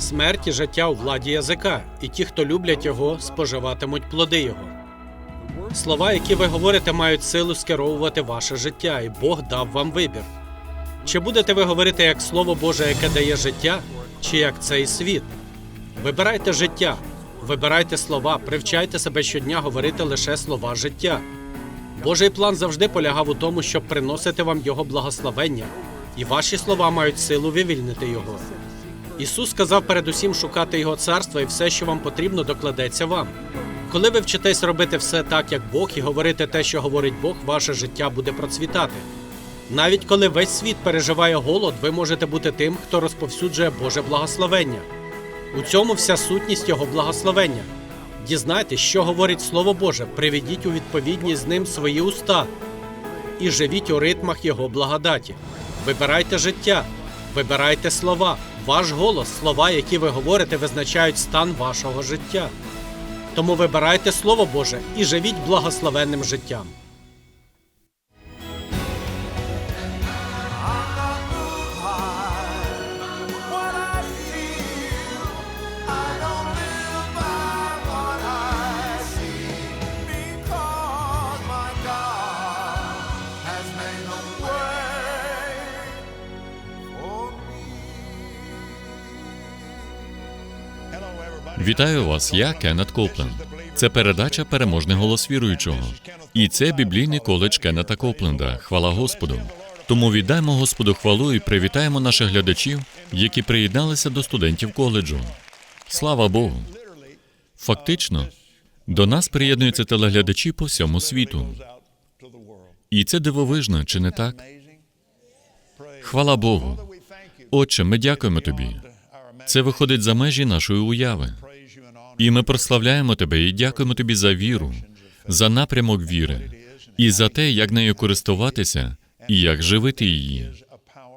Смерть і життя у владі язика, і ті, хто люблять його, споживатимуть плоди його. Слова, які ви говорите, мають силу скеровувати ваше життя, і Бог дав вам вибір. Чи будете ви говорити як Слово Боже, яке дає життя, чи як цей світ? Вибирайте життя, вибирайте слова, привчайте себе щодня говорити лише слова життя. Божий план завжди полягав у тому, щоб приносити вам Його благословення, і ваші слова мають силу вивільнити Його. Ісус сказав передусім шукати Його царства, і все, що вам потрібно, докладеться вам. Коли ви вчитесь робити все так, як Бог, і говорити те, що говорить Бог, ваше життя буде процвітати. Навіть коли весь світ переживає голод, ви можете бути тим, хто розповсюджує Боже благословення. У цьому вся сутність Його благословення. Дізнайтесь, що говорить Слово Боже, приведіть у відповідність з ним свої уста і живіть у ритмах Його благодаті. Вибирайте життя, вибирайте слова. Ваш голос, слова, які ви говорите, визначають стан вашого життя. Тому вибирайте Слово Боже і живіть благословенним життям. Вітаю вас, я Кеннет Копленд. Це передача Переможний голос віруючого. І це біблійний коледж Кеннета Копленда. Хвала Господу. Тому віддаємо Господу хвалу і привітаємо наших глядачів, які приєдналися до студентів коледжу. Слава Богу! Фактично, до нас приєднуються телеглядачі по всьому світу. І це дивовижно, чи не так? Хвала Богу. Отче, ми дякуємо тобі. Це виходить за межі нашої уяви. І ми прославляємо тебе і дякуємо тобі за віру, за напрямок віри і за те, як нею користуватися і як живити її.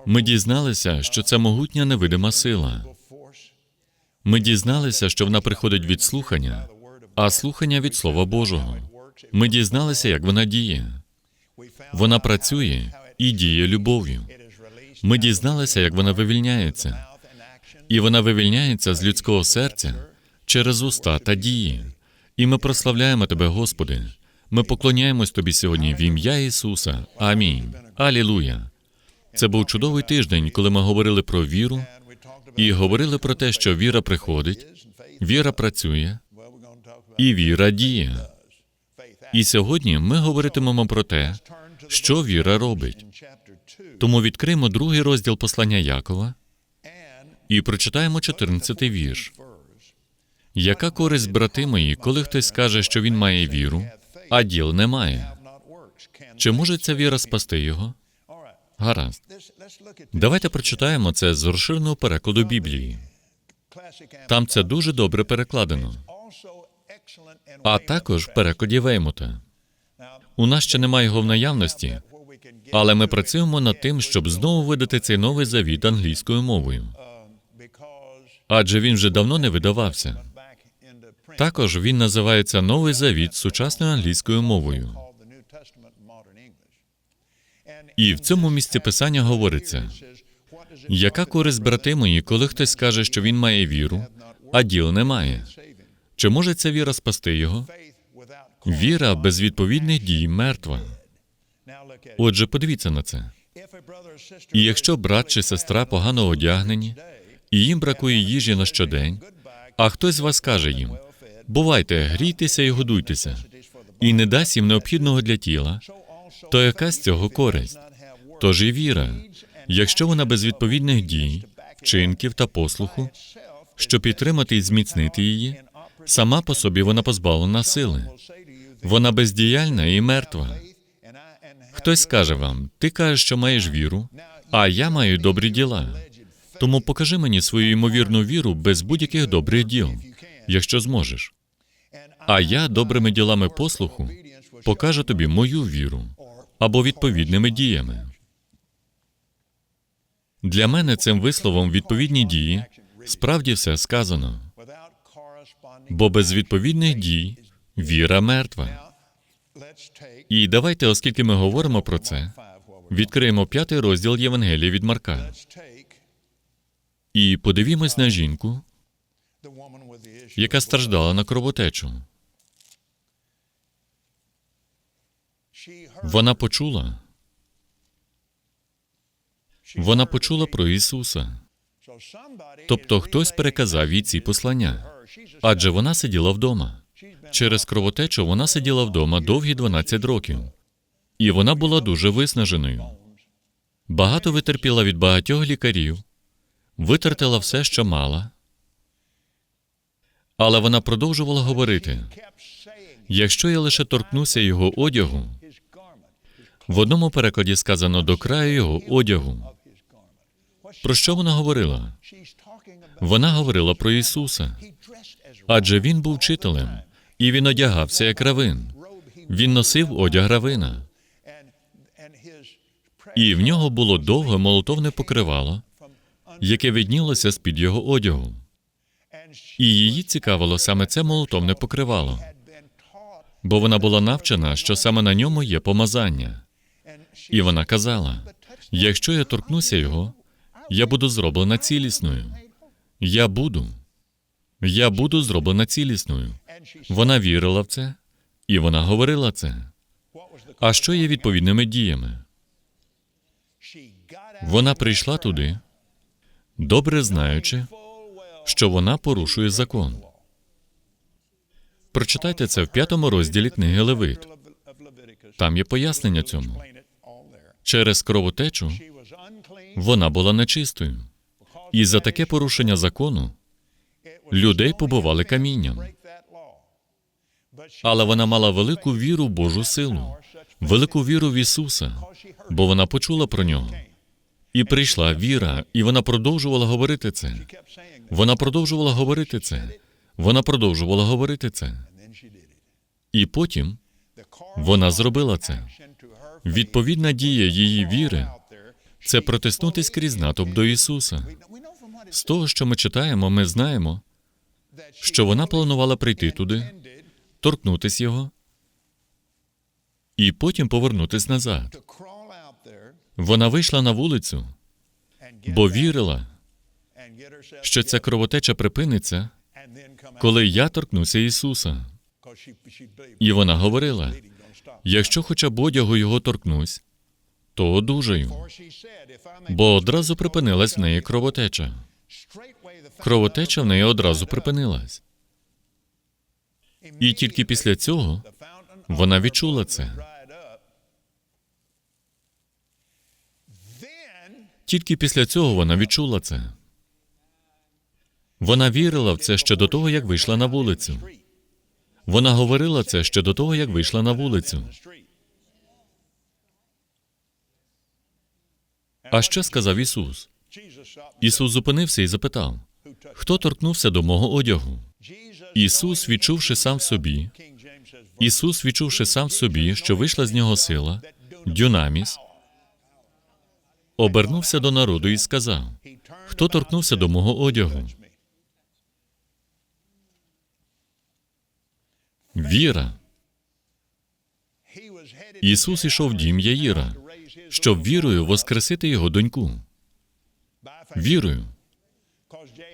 Ми дізналися, що це могутня невидима сила. Ми дізналися, що вона приходить від слухання, а слухання від Слова Божого. Ми дізналися, як вона діє. Вона працює і діє любов'ю. Ми дізналися, як вона вивільняється, і вона вивільняється з людського серця через уста та дії. І ми прославляємо Тебе, Господи. Ми поклоняємось Тобі сьогодні в ім'я Ісуса. Амінь. Алілуя. Це був чудовий тиждень, коли ми говорили про віру і говорили про те, що віра приходить, віра працює і віра діє. І сьогодні ми говоритимемо про те, що віра робить. Тому відкриємо другий розділ послання Якова і прочитаємо 14-й вірш. Яка користь, брати мої, коли хтось скаже, що він має віру, а діл не має? Чи може ця віра спасти його? Гаразд. Давайте прочитаємо це з розширеного перекладу Біблії. Там це дуже добре перекладено, а також в перекладі Веймута. У нас ще немає його в наявності, але ми працюємо над тим, щоб знову видати цей новий завіт англійською мовою. Адже він вже давно не видавався. Також він називається Новий Завіт сучасною англійською мовою. І в цьому місці писання говориться: яка користь, брати мої, коли хтось скаже, що він має віру, а діл не має? Чи може ця віра спасти його? Віра без відповідних дій мертва. Отже, подивіться на це. І якщо брат чи сестра погано одягнені, і їм бракує їжі на щодень, а хтось з вас каже їм: бувайте, грійтеся і годуйтеся, і не дасть їм необхідного для тіла, то яка з цього користь? Тож і віра, якщо вона без відповідних дій, вчинків та послуху, щоб підтримати і зміцнити її, сама по собі вона позбавлена сили. Вона бездіяльна і мертва. Хтось скаже вам: ти кажеш, що маєш віру, а я маю добрі діла. Тому покажи мені свою ймовірну віру без будь-яких добрих діл, якщо зможеш. А я добрими ділами послуху покажу тобі мою віру або відповідними діями. Для мене цим висловом відповідні дії справді все сказано, бо без відповідних дій віра мертва. І давайте, оскільки ми говоримо про це, відкриємо п'ятий розділ Євангелія від Марка і подивімось на жінку, яка страждала на кровотечу. Вона почула. Вона почула про Ісуса. Тобто хтось переказав їй ці послання, адже вона сиділа вдома. Через кровотечу вона сиділа вдома довгі 12 років, і вона була дуже виснаженою. Багато витерпіла від багатьох лікарів, витратила все, що мала, але вона продовжувала говорити: якщо я лише торкнуся його одягу, в одному перекладі сказано до краю його одягу. Про що вона говорила? Вона говорила про Ісуса, адже він був вчителем, і він одягався як равин. Він носив одяг равина, і в нього було довге молотовне покривало, яке виднілося з-під його одягу. І її цікавило саме це молотовне покривало, бо вона була навчена, що саме на ньому є помазання. І вона казала: якщо я торкнуся його, я буду зроблена цілісною. Я буду. Я буду зроблена цілісною. Вона вірила в це, і вона говорила це. А що є відповідними діями? Вона прийшла туди, добре знаючи, що вона порушує закон. Прочитайте це в п'ятому розділі книги Левит. Там є пояснення цьому. Через кровотечу вона була нечистою. І за таке порушення закону людей побивали камінням. Але вона мала велику віру в Божу силу, велику віру в Ісуса, бо вона почула про нього. І прийшла віра, і вона продовжувала говорити це. Вона продовжувала говорити це. Вона продовжувала говорити це. І потім вона зробила це. Відповідна дія її віри це протиснутись крізь натовп до Ісуса. З того, що ми читаємо, ми знаємо, що вона планувала прийти туди, торкнутись його і потім повернутись назад. Вона вийшла на вулицю, бо вірила, що ця кровотеча припиниться, коли я торкнуся Ісуса. І вона говорила: якщо хоча б одягу його торкнусь, то одужаю. Бо одразу припинилась в неї кровотеча. Кровотеча в неї одразу припинилась. І тільки після цього вона відчула це. Тільки після цього вона відчула це. Вона вірила в це ще до того, як вийшла на вулицю. Вона говорила це ще до того, як вийшла на вулицю. А що сказав Ісус? Ісус зупинився і запитав: хто торкнувся до мого одягу? Ісус, відчувши сам в собі, Ісус, відчувши сам в собі, що вийшла з нього сила, дюнаміс, обернувся до народу і сказав: Хто торкнувся до мого одягу? Віра. Ісус ішов в дім Яїра, щоб вірою воскресити його доньку. Вірою.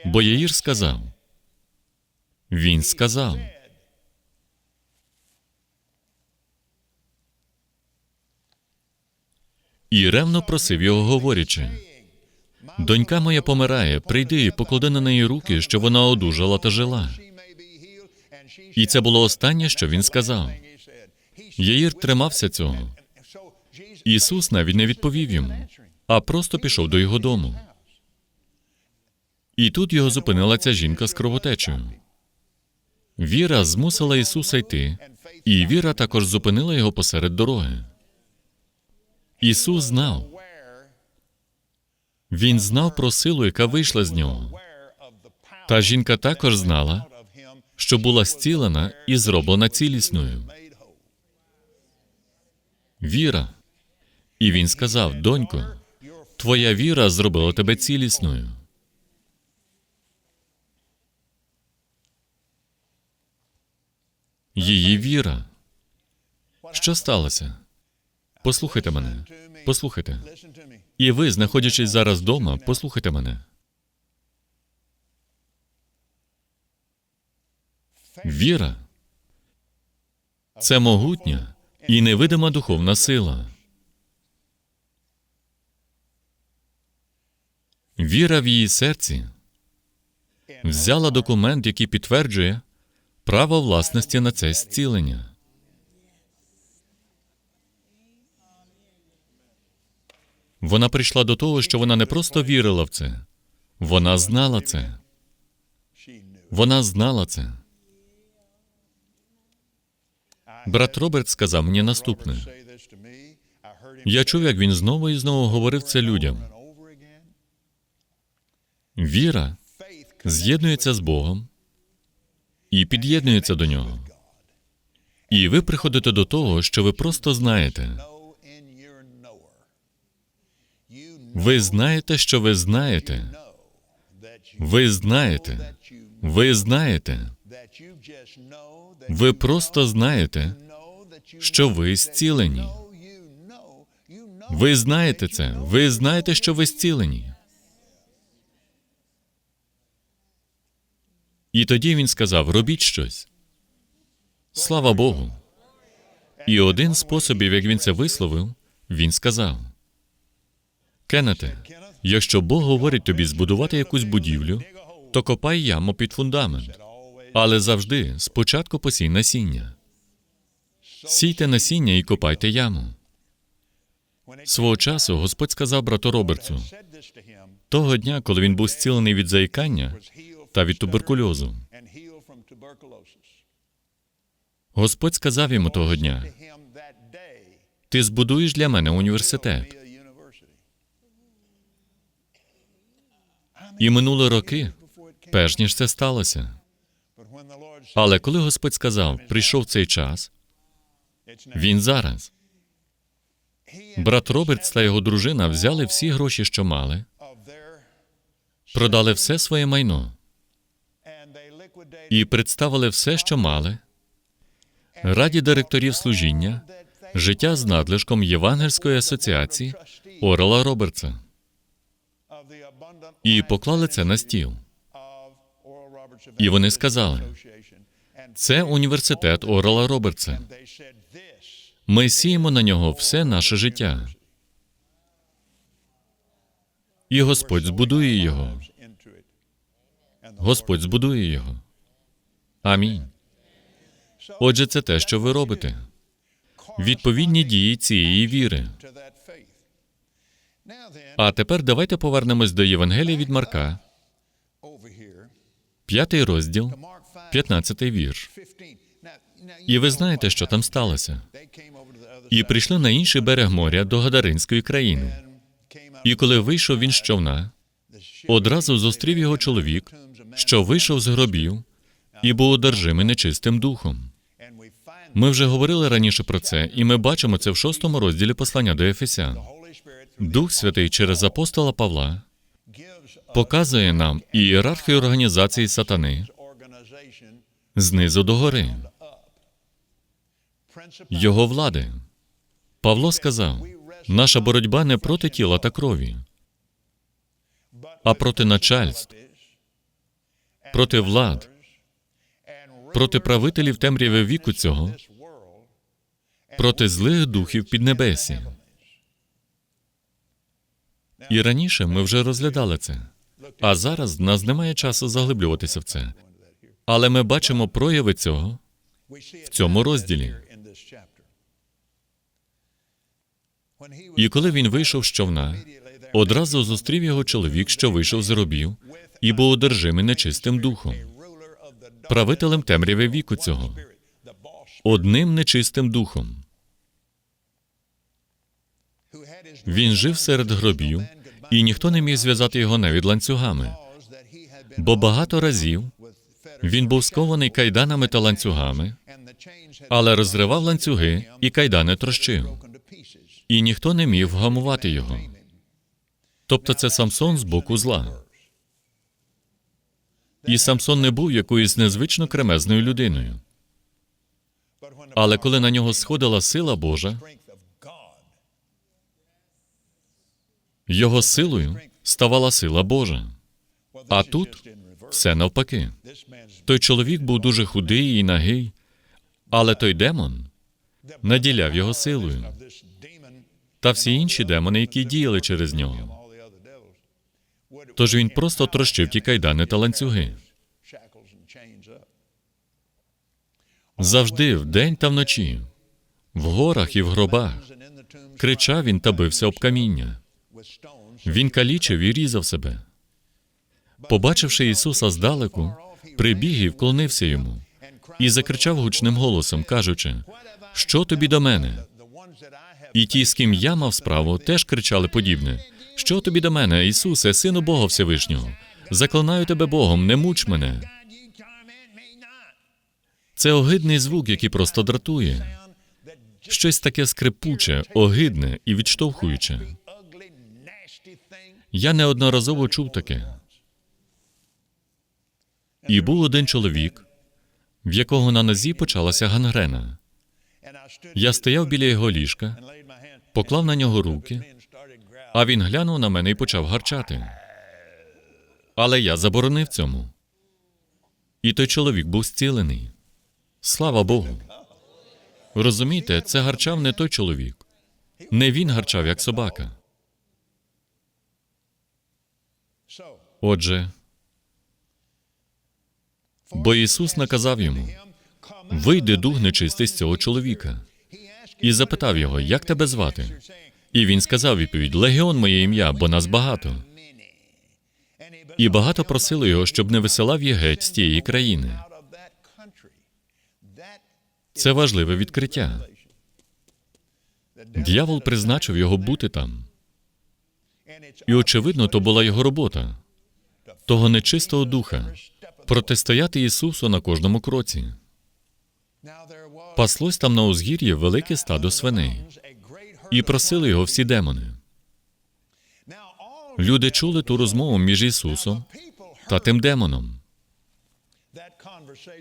Бо Яїр сказав. Він сказав. І ревно просив його, говорячи: Донька моя помирає, прийди і поклади на неї руки, щоб вона одужала та жила. І це було останнє, що він сказав. Яїр тримався цього. Ісус навіть не відповів йому, а просто пішов до його дому. І тут його зупинила ця жінка з кровотечею. Віра змусила Ісуса йти, і віра також зупинила його посеред дороги. Ісус знав. Він знав про силу, яка вийшла з нього. Та жінка також знала, що була зцілена і зроблена цілісною. Віра. І він сказав: Донько, твоя віра зробила тебе цілісною. Її віра. Що сталося? Послухайте мене. Послухайте. І ви, знаходячись зараз вдома, послухайте мене. Віра це могутня і невидима духовна сила. Віра в її серці взяла документ, який підтверджує право власності на це зцілення. Вона прийшла до того, що вона не просто вірила в це, вона знала це. Вона знала це. Брат Роберт сказав мені наступне. Я чув, як він знову і знову говорив це людям. Віра з'єднується з Богом і під'єднується до нього. І ви приходите до того, що ви просто знаєте. Ви знаєте, що ви знаєте. Ви знаєте. Ви знаєте. Ви просто знаєте, що ви зцілені. Ви знаєте це. Ви знаєте, що ви зцілені. І тоді він сказав: робіть щось. Слава Богу. І один з способів, як він це висловив, він сказав: Кеннете, якщо Бог говорить тобі збудувати якусь будівлю, то копай яму під фундамент. Але завжди спочатку посій насіння. Сійте насіння і копайте яму. Свого часу Господь сказав брату Робертсу, того дня, коли він був зцілений від заїкання та від туберкульозу. Господь сказав йому того дня: Ти збудуєш для мене університет. І минули роки, перш ніж це сталося. Але коли Господь сказав, прийшов цей час, він зараз. Брат Робертс та його дружина взяли всі гроші, що мали, продали все своє майно і представили все, що мали, раді директорів служіння, життя з надлишком Євангельської асоціації Орела Робертса і поклали це на стіл. І вони сказали, це університет Орела Робертса. Ми сіємо на нього все наше життя. І Господь збудує його. Господь збудує його. Амінь. Отже, це те, що ви робите. Відповідні дії цієї віри. А тепер давайте повернемось до Євангелія від Марка, п'ятий розділ, 15 вірш. І ви знаєте, що там сталося. І прийшли на інший берег моря до Гадаринської країни. І коли вийшов він з човна, одразу зустрів його чоловік, що вийшов з гробів і був одержимий нечистим духом. Ми вже говорили раніше про це, і ми бачимо це в шостому розділі послання до Ефесян. Дух Святий через апостола Павла показує нам ієрархію організації сатани знизу до гори, його влади. Павло сказав: наша боротьба не проти тіла та крові, а проти начальств, проти влад, проти правителів темряви віку цього, проти злих духів піднебесі. І раніше ми вже розглядали це. А зараз в нас немає часу заглиблюватися в це. Але ми бачимо прояви цього в цьому розділі. І коли він вийшов з човна, одразу зустрів його чоловік, що вийшов з робів, і був одержимий нечистим духом, правителем темряви віку цього, одним нечистим духом. Він жив серед гробів, і ніхто не міг зв'язати його навіть ланцюгами, бо багато разів він був скований кайданами та ланцюгами, але розривав ланцюги і кайдани трощив, і ніхто не міг вгамувати його. Тобто це Самсон з боку зла. І Самсон не був якоюсь незвично кремезною людиною. Але коли на нього сходила сила Божа, його силою ставала сила Божа. А тут все навпаки. Той чоловік був дуже худий і нагий, але той демон наділяв його силою та всі інші демони, які діяли через нього. Тож він просто трощив ті кайдани та ланцюги. Завжди, вдень та вночі, в горах і в гробах, кричав він та бився об каміння. Він калічив і різав себе. Побачивши Ісуса здалеку, прибіг і вклонився йому і закричав гучним голосом, кажучи: Що тобі до мене? І ті, з ким я мав справу, теж кричали подібне: Що тобі до мене, Ісусе, сину Бога Всевишнього? Заклинаю тебе Богом, не муч мене. Це огидний звук, який просто дратує. Щось таке скрипуче, огидне і відштовхуюче. Я неодноразово чув таке. І був один чоловік, в якого на нозі почалася гангрена. Я стояв біля його ліжка, поклав на нього руки, а він глянув на мене і почав гарчати. Але я заборонив цьому. І той чоловік був зцілений. Слава Богу. Розумієте, це гарчав не той чоловік. Не він гарчав, як собака. Отже, бо Ісус наказав йому: вийди дух нечистий з цього чоловіка, і запитав його, як тебе звати? І він сказав відповідь: Легіон моє ім'я, бо нас багато. І багато просили його, щоб не висилав їх геть з тієї країни. Це важливе відкриття. Д'явол призначив його бути там. І, очевидно, то була його робота того нечистого духа протистояти Ісусу на кожному кроці. Паслось там на узгір'ї велике стадо свиней, і просили його всі демони. Люди чули ту розмову між Ісусом та тим демоном.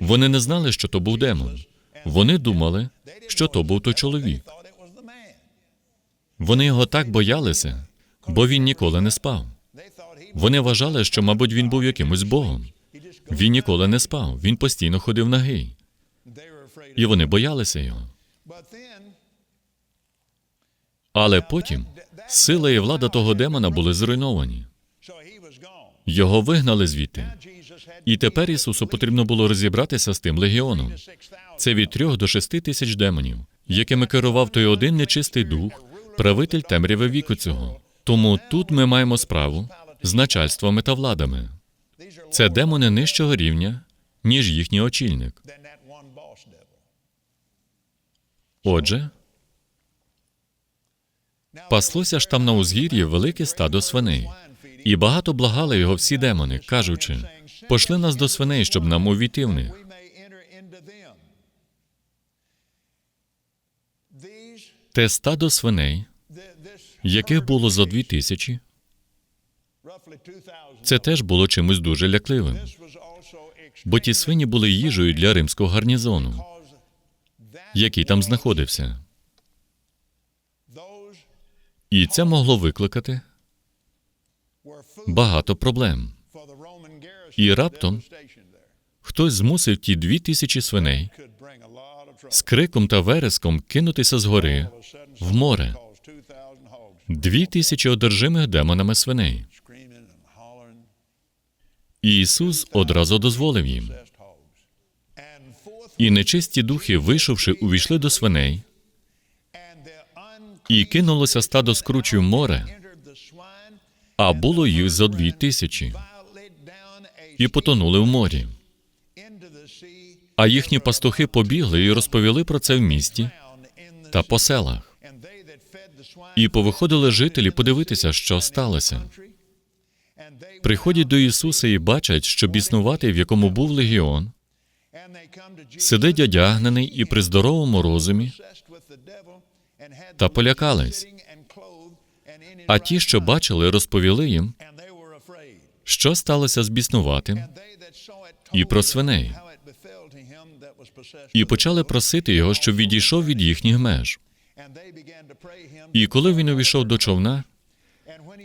Вони не знали, що то був демон. Вони думали, що то був той чоловік. Вони його так боялися, бо він ніколи не спав. Вони вважали, що, мабуть, він був якимось богом. Він ніколи не спав, він постійно ходив нагий. І вони боялися його. Але потім сила і влада того демона були зруйновані. Його вигнали звідти. І тепер Ісусу потрібно було розібратися з тим легіоном. Це від трьох до шести тисяч демонів, якими керував той один нечистий дух, правитель темряви віку цього. Тому тут ми маємо справу з начальствами та владами. Це демони нижчого рівня, ніж їхній очільник. Отже, паслося ж там на узгір'ї велике стадо свиней, і багато благали його всі демони, кажучи: пошли нас до свиней, щоб нам увійти в них. Те стадо свиней, яких було зо дві тисячі, це теж було чимось дуже лякливим, бо ті свині були їжею для римського гарнізону, який там знаходився. І це могло викликати багато проблем. І раптом хтось змусив ті дві тисячі свиней з криком та вереском кинутися з гори в море. Дві тисячі одержимих демонами свиней. Ісус одразу дозволив їм. І нечисті духи, вийшовши, увійшли до свиней, і кинулося стадо в море, а було їх зо дві тисячі, і потонули в морі. А їхні пастухи побігли і розповіли про це в місті та по селах. І повиходили жителі подивитися, що сталося. Приходять до Ісуса і бачать, що біснувати, в якому був легіон, сидить одягнений і при здоровому розумі, та полякались. А ті, що бачили, розповіли їм, що сталося з біснуватим, і про свиней, і почали просити його, щоб відійшов від їхніх меж. І коли він увійшов до човна,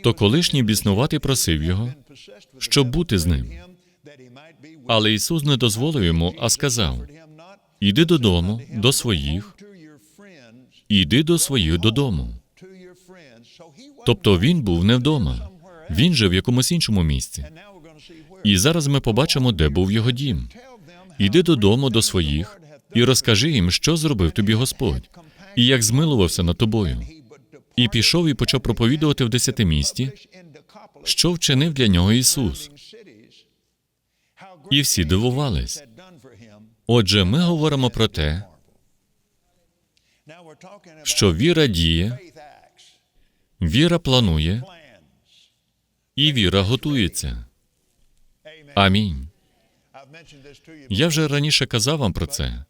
то колишній біснуватий просив його, щоб бути з ним. Але Ісус не дозволив йому, а сказав: Іди додому, до своїх, іди до своїх додому. Тобто він був не вдома, він жив в якомусь іншому місці. І зараз ми побачимо, де був його дім. Іди додому до своїх і розкажи їм, що зробив тобі Господь, і як змилувався над тобою. І пішов і почав проповідувати в десятимісті, що вчинив для нього Ісус. І всі дивувались. Отже, ми говоримо про те, що віра діє, віра планує і віра готується. Амінь. Я вже раніше казав вам про це,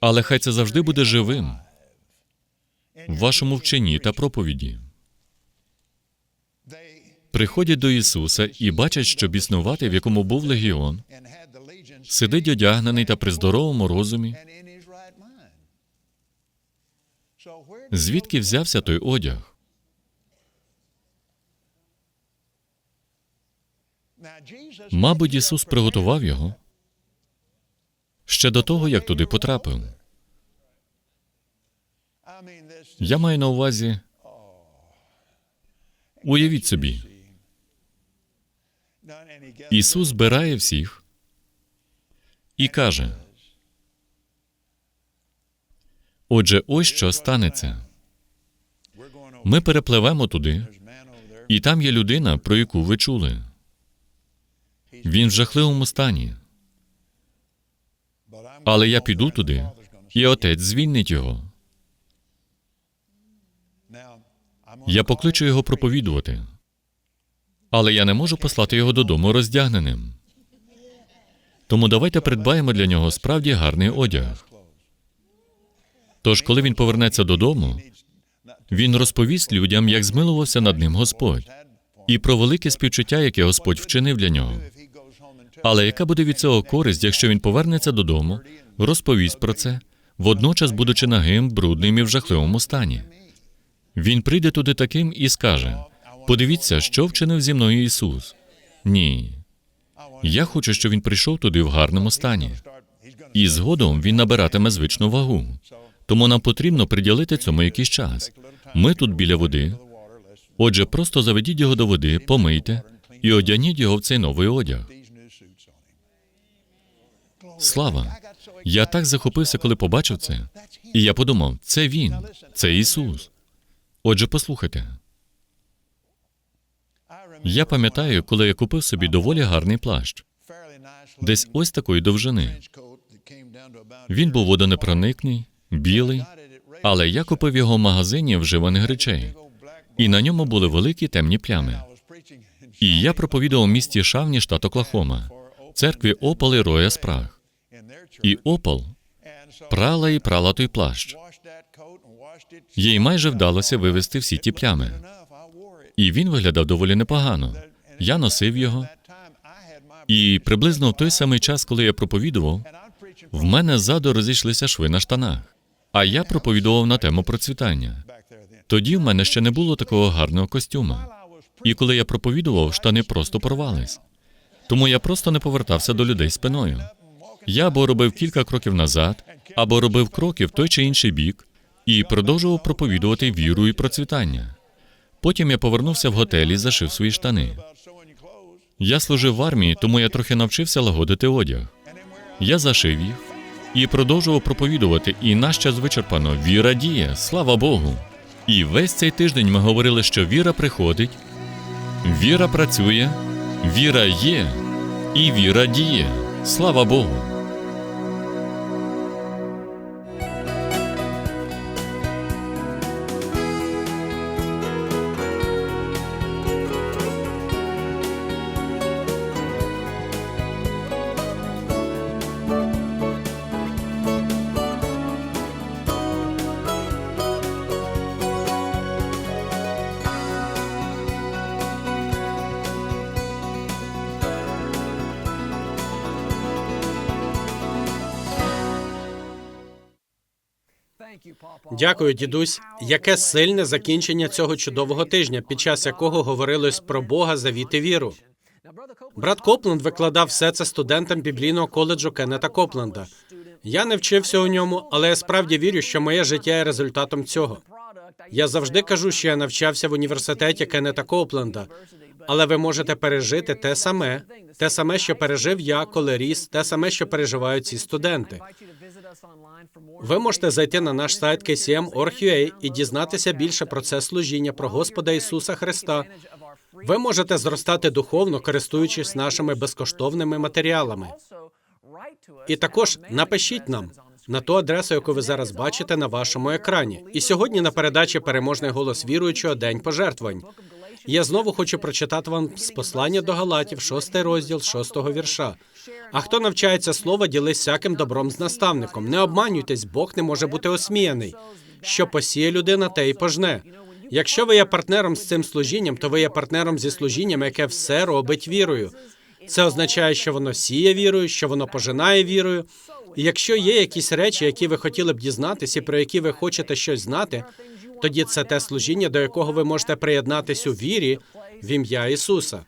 але хай це завжди буде живим в вашому вченні та проповіді. Приходять до Ісуса і бачать, що біснувати, в якому був легіон, сидить одягнений та при здоровому розумі. Звідки взявся той одяг? Мабуть, Ісус приготував його ще до того, як туди потрапив. Я маю на увазі. Уявіть собі, Ісус збирає всіх і каже: Отже, ось що станеться. Ми перепливемо туди, і там є людина, про яку ви чули. Він в жахливому стані. Але я піду туди, і отець звільнить його. Я покличу його проповідувати. Але я не можу послати його додому роздягненим. Тому давайте придбаємо для нього справді гарний одяг. Тож, коли він повернеться додому, він розповість людям, як змилувався над ним Господь, і про велике співчуття, яке Господь вчинив для нього. Але яка буде від цього користь, якщо він повернеться додому, розповість про це, водночас будучи нагим, брудним і в жахливому стані? Він прийде туди таким і скаже: подивіться, що вчинив зі мною Ісус. Ні. Я хочу, щоб він прийшов туди в гарному стані. І згодом він набиратиме звичну вагу. Тому нам потрібно приділити цьому якийсь час. Ми тут біля води. Отже, просто заведіть його до води, помийте і одягніть його в цей новий одяг. Слава! Я так захопився, коли побачив це. І я подумав: це він, це Ісус. Отже, послухайте. Я пам'ятаю, коли я купив собі доволі гарний плащ, десь ось такої довжини. Він був водонепроникний, білий, але я купив його в магазині вживаних речей, і на ньому були великі темні плями. І я проповідував у місті Шавні, штат Оклахома, церкві Опал і Роя Спраг. І Опал прала і прала той плащ. Їй майже вдалося вивести всі ті плями. І він виглядав доволі непогано. Я носив його, і приблизно в той самий час, коли я проповідував, в мене ззаду розійшлися шви на штанах. А я проповідував на тему процвітання. Тоді в мене ще не було такого гарного костюма. І коли я проповідував, штани просто порвались. Тому я просто не повертався до людей спиною. Я або робив кілька кроків назад, або робив кроки в той чи інший бік і продовжував проповідувати віру і процвітання. Потім я повернувся в готель і зашив свої штани. Я служив в армії, тому я трохи навчився лагодити одяг. Я зашив їх і продовжував проповідувати, і наш час вичерпано. Віра діє, слава Богу. І весь цей тиждень ми говорили, що віра приходить, віра працює, віра є, і віра діє. Слава Богу. Дякую, дідусь. Яке сильне закінчення цього чудового тижня, під час якого говорилось про Бога, завіт і віру. Брат Копленд викладав все це студентам біблійного коледжу Кеннета Копленда. Я не вчився у ньому, але я справді вірю, що моє життя є результатом цього. Я завжди кажу, що я навчався в університеті Кеннета Копленда, але ви можете пережити те саме, те саме, що пережив я, коли ріс, те саме, що переживають ці студенти. Ви можете зайти на наш сайт kcm.org.ua і дізнатися більше про це служіння, про Господа Ісуса Христа. Ви можете зростати духовно, користуючись нашими безкоштовними матеріалами. І також напишіть нам на ту адресу, яку ви зараз бачите на вашому екрані. І сьогодні на передачі переможний голос віруючого День пожертвувань. Я знову хочу прочитати вам з послання до Галатів, шостий розділ, шостого вірша. А хто навчається слова, ділись всяким добром з наставником. Не обманюйтесь, Бог не може бути осміяний. Що посіє людина, те й пожне. Якщо ви є партнером з цим служінням, то ви є партнером зі служінням, яке все робить вірою. Це означає, що воно сіє вірою, що воно пожинає вірою. І якщо є якісь речі, які ви хотіли б дізнатися, про які ви хочете щось знати, тоді це те служіння, до якого ви можете приєднатись у вірі в ім'я Ісуса.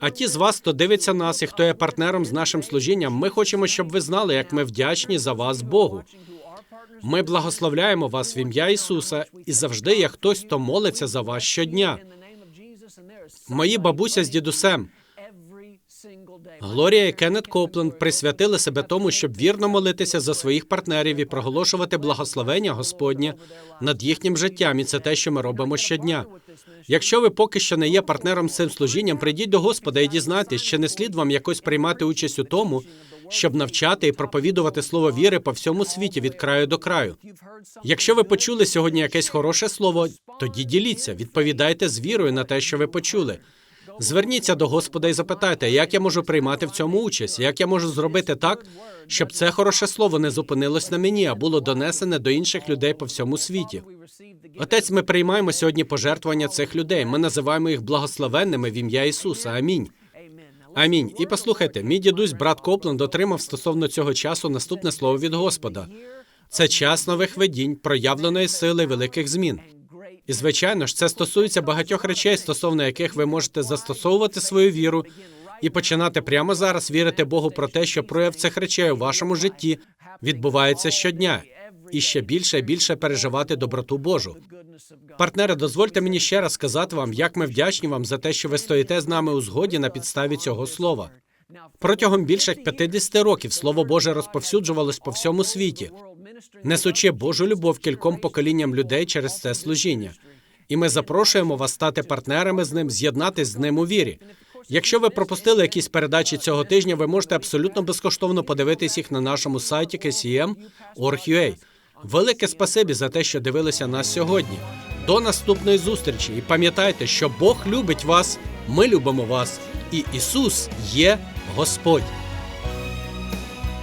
А ті з вас, хто дивиться нас і хто є партнером з нашим служінням, ми хочемо, щоб ви знали, як ми вдячні за вас Богу. Ми благословляємо вас в ім'я Ісуса, і завжди є хтось, хто молиться за вас щодня. Мої бабуся з дідусем Глорія і Кеннет Копленд присвятили себе тому, щоб вірно молитися за своїх партнерів і проголошувати благословення Господнє над їхнім життям. І це те, що ми робимо щодня. Якщо ви поки що не є партнером з цим служінням, прийдіть до Господа і дізнайтесь, чи не слід вам якось приймати участь у тому, щоб навчати і проповідувати слово віри по всьому світі від краю до краю. Якщо ви почули сьогодні якесь хороше слово, тоді діліться, відповідайте з вірою на те, що ви почули. Зверніться до Господа і запитайте, як я можу приймати в цьому участь, як я можу зробити так, щоб це хороше слово не зупинилось на мені, а було донесене до інших людей по всьому світі. Отець, ми приймаємо сьогодні пожертвування цих людей. Ми називаємо їх благословенними в ім'я Ісуса. Амінь. Амінь. І послухайте, мій дідусь, брат Копленд, отримав стосовно цього часу наступне слово від Господа. Це час нових видінь, проявленої сили великих змін. І звичайно ж, це стосується багатьох речей, стосовно яких ви можете застосовувати свою віру і починати прямо зараз вірити Богу про те, що прояв цих речей у вашому житті відбувається щодня, і ще більше і більше переживати доброту Божу. Партнери, дозвольте мені ще раз сказати вам, як ми вдячні вам за те, що ви стоїте з нами у згоді на підставі цього слова. Протягом більших 50 років слово Боже розповсюджувалось по всьому світі, несучи Божу любов кільком поколінням людей через це служіння. І ми запрошуємо вас стати партнерами з ним, з'єднатись з ним у вірі. Якщо ви пропустили якісь передачі цього тижня, ви можете абсолютно безкоштовно подивитись їх на нашому сайті kcm.org.ua. Велике спасибі за те, що дивилися нас сьогодні. До наступної зустрічі. І пам'ятайте, що Бог любить вас, ми любимо вас, і Ісус є Господь.